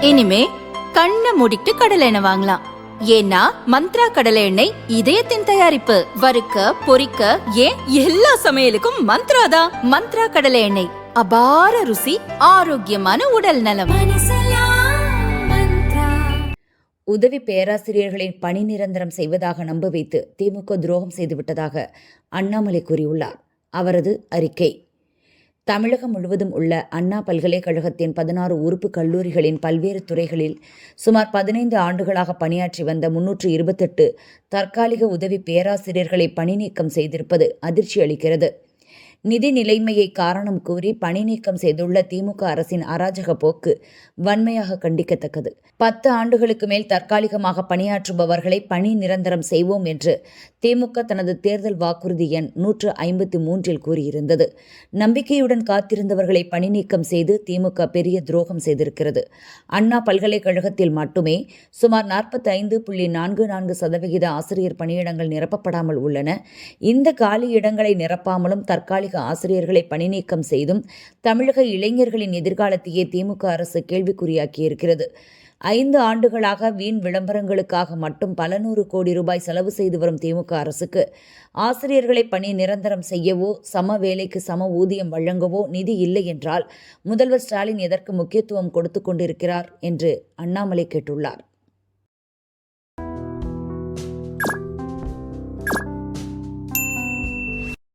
இனிமே கண்ணை மூடிட்டு கடலை எண்ணெய் வாங்கலாம். ஏன்னா மந்த்ரா கடலை எண்ணெய் இதயத்தின் தயாரிப்பு. வறுக்க பொரிக்க ஏன் எல்லா சமையலுக்கும் மந்த்ரா தான். மந்த்ரா கடலை எண்ணெய். அபார ருசி ஆரோக்கியமான உடல் நலம். உதவி பேராசிரியர்களை பணி நிரந்தரம் செய்வதாக நம்ப வைத்து திமுக துரோகம் செய்துவிட்டதாக அண்ணாமலை கூறியுள்ளார். அவரது அறிக்கை. தமிழகம் முழுவதும் உள்ள அண்ணா பல்கலைக்கழகத்தின் பதினாறு உறுப்பு கல்லூரிகளின் பல்வேறு துறைகளில் சுமார் பதினைந்து ஆண்டுகளாக பணியாற்றி வந்த முன்னூற்று இருபத்தெட்டு தற்காலிக உதவி பேராசிரியர்களை பணி நீக்கம் செய்திருப்பது அதிர்ச்சி அளிக்கிறது நிதி நிலைமையை காரணம் கூறி பணி நீக்கம் செய்துள்ள திமுக அரசின் அராஜக போக்கு வன்மையாக கண்டிக்கத்தக்கது. பத்து ஆண்டுகளுக்கு மேல் தற்காலிகமாக பணியாற்றுபவர்களை பணி நிரந்தரம் செய்வோம் என்று திமுக தனது தேர்தல் வாக்குறுதி எண் நூற்று ஐம்பத்தி மூன்றில் கூறியிருந்தது. நம்பிக்கையுடன் காத்திருந்தவர்களை பணி நீக்கம் செய்து திமுக பெரிய துரோகம் செய்திருக்கிறது. அண்ணா பல்கலைக்கழகத்தில் மட்டுமே சுமார் நாற்பத்தி ஐந்து புள்ளி நான்கு நான்கு சதவிகித ஆசிரியர் பணியிடங்கள் நிரப்பப்படாமல் உள்ளன. இந்த காலி இடங்களை நிரப்பாமலும் தற்காலிக ஆசிரியர்களை பணிநீக்கம் செய்தும் தமிழக இளைஞர்களின் எதிர்காலத்தையே திமுக அரசு கேள்விக்குறியாக்கியிருக்கிறது. ஐந்து ஆண்டுகளாக வீண் விளம்பரங்களுக்காக மட்டும் பல நூறு கோடி ரூபாய் செலவு செய்து வரும் திமுக அரசுக்கு ஆசிரியர்களை பணி நிரந்தரம் செய்யவோ சம வேலைக்கு சம ஊதியம் வழங்கவோ நிதி இல்லை என்றால் முதல்வர் ஸ்டாலின் எதற்கு முக்கியத்துவம் கொடுத்து கொண்டிருக்கிறார் என்று அண்ணாமலை கேட்டுள்ளார்.